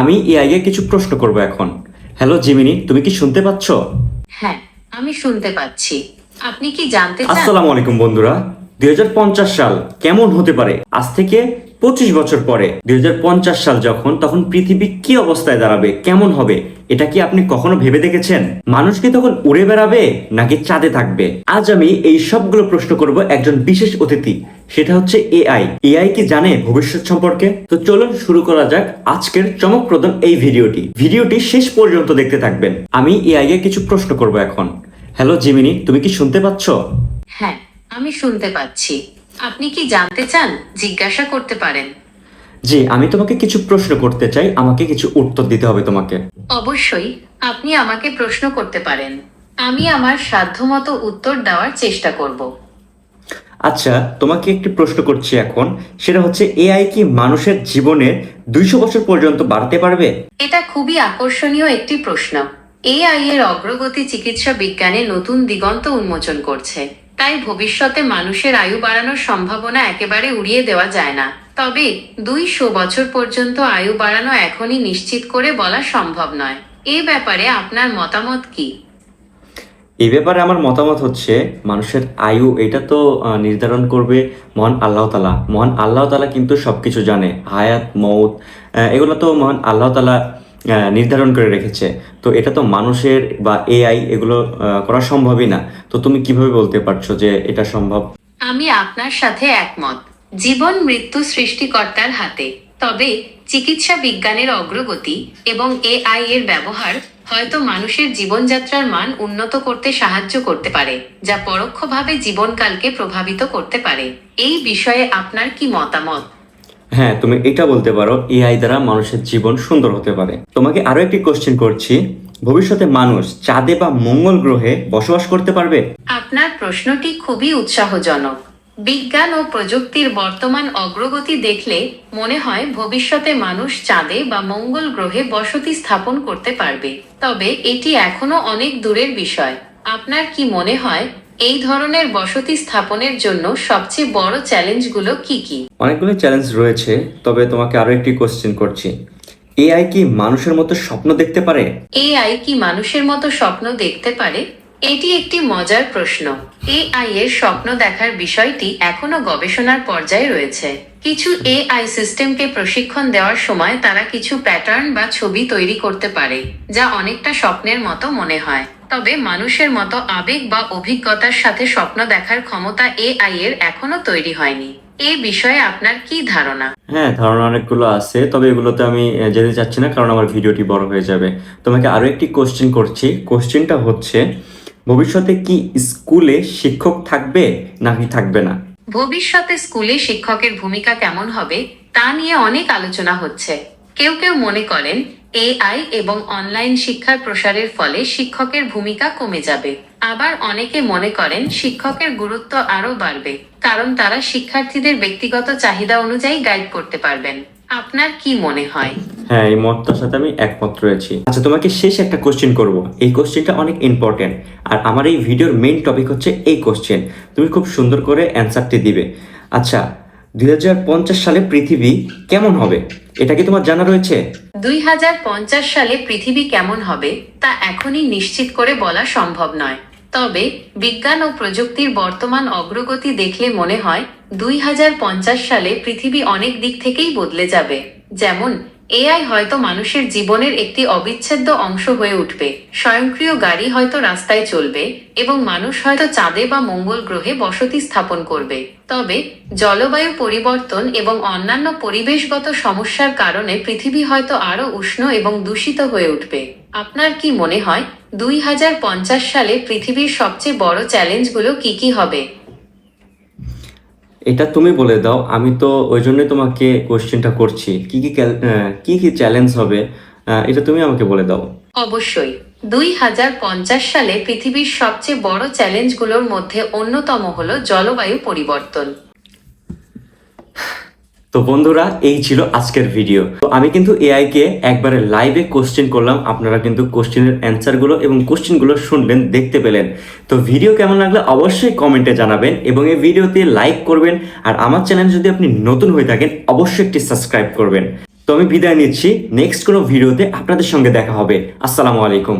আমি এআই এ কিছু প্রশ্ন করব এখন। হ্যালো জিমিনি তুমি কি শুনতে পাচ্ছ? হ্যাঁ আমি শুনতে পাচ্ছি। আপনি কি জানতে চান? আসসালামু আলাইকুম বন্ধুরা। দুই হাজার পঞ্চাশ সাল কেমন হতে পারে? আজ থেকে পঁচিশ বছর পরে। দুই হাজার পঞ্চাশ সাল যখন, তখন পৃথিবী কি অবস্থায় দাঁড়াবে? কেমন হবে? এটা কি আপনি কখনো ভেবে দেখেছেন? মানুষ কি তখন উড়ে বেড়াবে, নাকি চাঁদে থাকবে? আজ আমি এই সবগুলো প্রশ্ন করব একজন বিশেষ অতিথি। সেটা হচ্ছে এআই। এআই কি জানে ভবিষ্যৎ সম্পর্কে? তো চলুন শুরু করা যাক আজকের চমকপ্রদ এই ভিডিওটি। ভিডিওটি শেষ পর্যন্ত দেখতে থাকবেন। আমি এআই কিছু প্রশ্ন করব এখন। হ্যালো জিমিনি, তুমি কি শুনতে পাচ্ছ? হ্যাঁ। আমি শুনতে পাচ্ছি। আপনি কি জানতে চান? জিজ্ঞাসা করতে পারেন। জি আমি তোমাকে কিছু প্রশ্ন করতে চাই। আমাকে কিছু উত্তর দিতে হবে তোমাকে। অবশ্যই আপনি আমাকে প্রশ্ন করতে পারেন। আমি আমার সাধ্যমতো উত্তর দেওয়ার চেষ্টা করব। আচ্ছা তোমাকে একটি প্রশ্ন করছি এখন। সেটা হচ্ছে এআই কি মানুষের জীবনের দুইশো বছর পর্যন্ত বাড়তে পারবে? এটা খুবই আকর্ষণীয় একটি প্রশ্ন। এআই এর অগ্রগতি চিকিৎসা বিজ্ঞানে নতুন দিগন্ত উন্মোচন করছে। তাই ভবিষ্যতে মানুষের আয়ু বাড়ানোর সম্ভাবনা একেবারে উড়িয়ে দেওয়া যায় না। তবে দুইশো বছর পর্যন্ত আয়ু বাড়ানো এখনই নিশ্চিত করে বলা সম্ভব নয়। এ ব্যাপারে আপনার মতামত কি? এই ব্যাপারে আমার মতামত হচ্ছে, মানুষের আয়ু এটা তো নির্ধারণ করবে মহান আল্লাহ তালা। মহান আল্লাহ তালা কিন্তু সবকিছু জানে। হায়াত মৌত এগুলো তো মহান আল্লাহ তালা নির্ধারণ করে রেখেছে। তো এটা তো মানুষের বা এআই এগুলো করা সম্ভবই না। তো তুমি কীভাবে বলতে পারছ যে এটা সম্ভব? আমি আপনার সাথে একমত। জীবন মৃত্যু সৃষ্টিকর্তার হাতে। তবে চিকিৎসা বিজ্ঞানের অগ্রগতি এবং এআই এর ব্যবহার হয়তো মানুষের জীবনযাত্রার মান উন্নত করতে সাহায্য করতে পারে, যা পরোক্ষভাবে জীবনকালকে প্রভাবিত করতে পারে। এই বিষয়ে আপনার কি মতামত? হ্যাঁ তুমি এটা বলতে পারো এআই দ্বারা মানুষের জীবন সুন্দর হতে পারে। তোমাকে আরও একটি কোশ্চেন করছি, ভবিষ্যতে মানুষ চাঁদে বা মঙ্গল গ্রহে বসবাস করতে পারবে? আপনার প্রশ্নটি খুবই উৎসাহজনক। বিজ্ঞান ও প্রযুক্তির বর্তমান অগ্রগতি দেখলে মনে হয় ভবিষ্যতে মানুষ চাঁদে বা মঙ্গল গ্রহে বসতি স্থাপন করতে পারবে। তবে এটি এখনও অনেক দূরের বিষয়। আপনার কি মনে হয় এই ধরনের বসতি স্থাপনের জন্য সবচেয়ে বড় চ্যালেঞ্জগুলো কি কি? অনেকগুলো চ্যালেঞ্জ রয়েছে তবে তোমাকে আরও একটি কোশ্চেন করছি। এআই কি মানুষের মতো স্বপ্ন দেখতে পারে? এআই কি মানুষের মতো স্বপ্ন দেখতে পারে? এটি একটি মজার প্রশ্ন। এআই এর স্বপ্ন দেখার বিষয়টি এখনও গবেষণার পর্যায়ে রয়েছে। কিছু এআই সিস্টেমকে প্রশিক্ষণ দেওয়ার সময় তারা কিছু প্যাটার্ন বা ছবি তৈরি করতে পারে যা অনেকটা স্বপ্নের মতো মনে হয়। তবে মানুষের মতো আবেগ বা অভিজ্ঞতার সাথে স্বপ্ন দেখার ক্ষমতা এআই এর এখনও তৈরি হয়নি। এ বিষয়ে আপনার কি ধারণা? হ্যাঁ ধারণা অনেকগুলো আছে তবে এগুলোতে আমি যেতে চাচ্ছি না কারণ আমার ভিডিওটি বড় হয়ে যাবে। তোমাকে আরও একটি কোশ্চেন করছি। কোশ্চেনটা হচ্ছে ভবিষ্যতে কি স্কুলে শিক্ষক থাকবে নাকি থাকবে না? ভবিষ্যতে স্কুলে শিক্ষকের ভূমিকা কেমন হবে তা নিয়ে অনেক আলোচনা হচ্ছে। কেউ কেউ মনে করেন এআই এবং অনলাইন শিক্ষার প্রসারের ফলে শিক্ষকের ভূমিকা কমে যাবে। আবার অনেকে মনে করেন শিক্ষকের গুরুত্ব আরও বাড়বে, কারণ তারা শিক্ষার্থীদের ব্যক্তিগত চাহিদা অনুযায়ী গাইড করতে পারবেন। আপনার কি মনে হয়? হ্যাঁ এই মতটার সাথে আমি একমত রয়েছি। আচ্ছা তোমাকে শেষ একটা কোশ্চেন করব। এই কোশ্চেনটা অনেক ইম্পর্টেন্ট আর আমার এই ভিডিওর মেইন টপিক হচ্ছে এই কোশ্চেন তুমি খুব সুন্দর করে অ্যান্সারটি দিবে। আচ্ছা সালে পৃথিবী কেমন হবে? এটা কি তোমার জানা রয়েছে? দুই হাজার পঞ্চাশ সালে পৃথিবী কেমন হবে তা এখনই নিশ্চিত করে বলা সম্ভব নয়। তবে বিজ্ঞান ও প্রযুক্তির বর্তমান অগ্রগতি দেখলে মনে হয় দুই হাজার পঞ্চাশ সালে পৃথিবী অনেক দিক থেকেই বদলে যাবে। যেমন এআই হয়তো মানুষের জীবনের একটি অবিচ্ছেদ্য অংশ হয়ে উঠবে। স্বয়ংক্রিয় গাড়ি হয়তো রাস্তায় চলবে এবং মানুষ হয়তো চাঁদে বা মঙ্গল গ্রহে বসতি স্থাপন করবে। তবে জলবায়ু পরিবর্তন এবং অন্যান্য পরিবেশগত সমস্যার কারণে পৃথিবী হয়তো আরও উষ্ণ এবং দূষিত হয়ে উঠবে। আপনার কি মনে হয়, দুই হাজার পঞ্চাশ সালে পৃথিবীর সবচেয়ে বড় চ্যালেঞ্জগুলো কি কি হবে? এটা তুমি বলে দাও, আমি তো ওই জন্যই তোমাকে কোশ্চেনটা করছি। কি কি কি কি চ্যালেঞ্জ হবে এটা তুমি আমাকে বলে দাও। অবশ্যই। দুই হাজার পঞ্চাশ সালে পৃথিবীর সবচেয়ে বড় চ্যালেঞ্জগুলোর মধ্যে অন্যতম হলো জলবায়ু পরিবর্তন। তো বন্ধুরা, এই ছিল আজকের ভিডিও তো আমি কিন্তু এআই কে একবারে লাইভে কোশ্চেন করলাম। আপনারা কিন্তু কোশ্চেনের অ্যান্সারগুলো এবং কোশ্চেনগুলো শুনলেন, দেখতে পেলেন। তো ভিডিও কেমন লাগলে অবশ্যই কমেন্টে জানাবেন এবং এই ভিডিওতে লাইক করবেন। আর আমার চ্যানেল যদি আপনি নতুন হয়ে থাকেন, অবশ্যই একটি সাবস্ক্রাইব করবেন। তো আমি বিদায় নিচ্ছি। নেক্সট কোনো ভিডিওতে আপনাদের সঙ্গে দেখা হবে। আসসালামু আলাইকুম।